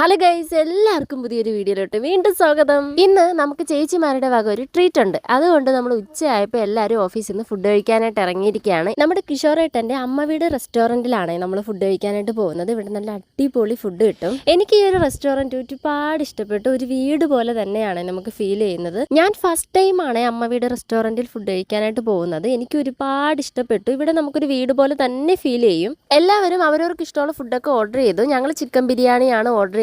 Hello guys എല്ലാവർക്കും പുതിയൊരു വീഡിയോയിലോട്ട് വീണ്ടും സ്വാഗതം. ഇന്ന് നമുക്ക് ചേച്ചിമാരുടെ വക ഒരു ട്രീറ്റ് ഉണ്ട്. അതുകൊണ്ട് നമ്മൾ ഉച്ചയായപ്പോൾ എല്ലാവരും ഓഫീസിൽ നിന്ന് ഫുഡ് കഴിക്കാനായിട്ട് ഇറങ്ങിയിരിക്കുകയാണ്. നമ്മുടെ കിഷോറേട്ടന്റെ അമ്മ വീട് റെസ്റ്റോറന്റിലാണ് നമ്മൾ ഫുഡ് കഴിക്കാനായിട്ട് പോകുന്നത്. ഇവിടെ നല്ല അടിപൊളി ഫുഡ് കിട്ടും. എനിക്ക് ഈ ഒരു റെസ്റ്റോറന്റ് ഒരുപാട് ഇഷ്ടപ്പെട്ടു. ഒരു വീട് പോലെ തന്നെയാണ് നമുക്ക് ഫീൽ ചെയ്യുന്നത്. ഞാൻ ഫസ്റ്റ് ടൈമാണ് അമ്മ വീട് റെസ്റ്റോറന്റിൽ ഫുഡ് കഴിക്കാനായിട്ട് പോകുന്നത്. എനിക്ക് ഒരുപാട് ഇഷ്ടപ്പെട്ടു. ഇവിടെ നമുക്കൊരു വീട് പോലെ തന്നെ ഫീൽ ചെയ്യും. എല്ലാവരും അവരവർക്ക് ഇഷ്ടമുള്ള ഫുഡൊക്കെ ഓർഡർ ചെയ്തു. ഞങ്ങൾ ചിക്കൻ ബിരിയാണിയാണ് ഓർഡർ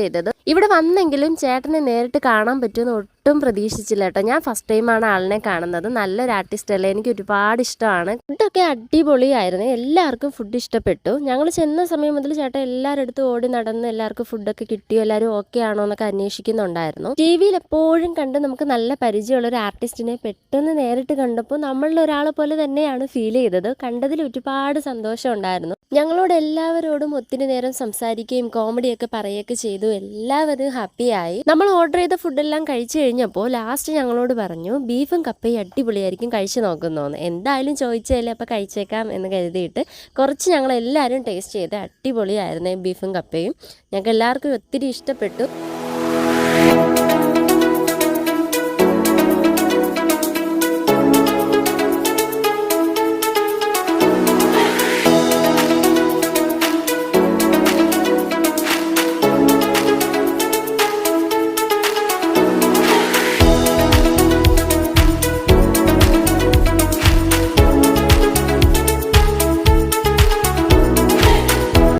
ഇവിടെ വന്നെങ്കിലും ചേട്ടനെ നേരിട്ട് കാണാൻ പറ്റുമെന്ന് ഒട്ടും പ്രതീക്ഷിച്ചില്ല കേട്ടോ. ഞാൻ ഫസ്റ്റ് ടൈമാണ് ആളിനെ കാണുന്നത്. നല്ലൊരു ആർട്ടിസ്റ്റ് അല്ലേ? എനിക്ക് ഒരുപാട് ഇഷ്ടമാണ്. ഫുഡൊക്കെ അടിപൊളിയായിരുന്നു. എല്ലാവർക്കും ഫുഡ് ഇഷ്ടപ്പെട്ടു. ഞങ്ങൾ ചെന്ന സമയം മുതൽ ചേട്ടൻ എല്ലാവരുടെ അടുത്ത് ഓടി നടന്ന് എല്ലാവർക്കും ഫുഡൊക്കെ കിട്ടിയോ? എല്ലാവരും ഓക്കെ ആണോ എന്നൊക്കെ അന്വേഷിക്കുന്നുണ്ടായിരുന്നു. ടി വിയിൽ എപ്പോഴും കണ്ട് നമുക്ക് നല്ല പരിചയമുള്ള ഒരു ആർട്ടിസ്റ്റിനെ പെട്ടെന്ന് നേരിട്ട് കണ്ടപ്പോൾ നമ്മളിൽ ഒരാളെ പോലെ തന്നെയാണ് ഫീൽ ചെയ്തത്. കണ്ടതിൽ ഒരുപാട് സന്തോഷം ഉണ്ടായിരുന്നു. ഞങ്ങളോട് എല്ലാവരോടും ഒത്തിരി നേരം സംസാരിക്കുകയും കോമഡിയൊക്കെ പറയുകയൊക്കെ ചെയ്തു. എല്ലാവരും ഹാപ്പിയായി നമ്മൾ ഓർഡർ ചെയ്ത ഫുഡെല്ലാം കഴിച്ചു കഴിഞ്ഞപ്പോൾ ലാസ്റ്റ് ഞങ്ങളോട് പറഞ്ഞു ബീഫും കപ്പയും അടിപൊളിയായിരിക്കും കഴിച്ചു നോക്കുന്നോന്ന്. എന്തായാലും ചോദിച്ചതല്ലേ അപ്പോൾ കഴിച്ചേക്കാം എന്ന് കരുതിയിട്ട് കുറച്ച് ഞങ്ങൾ എല്ലാവരും ടേസ്റ്റ് ചെയ്ത് അടിപൊളിയായിരുന്നു ബീഫും കപ്പയും. ഞങ്ങൾക്ക് എല്ലാവർക്കും ഒത്തിരി ഇഷ്ടപ്പെട്ടു.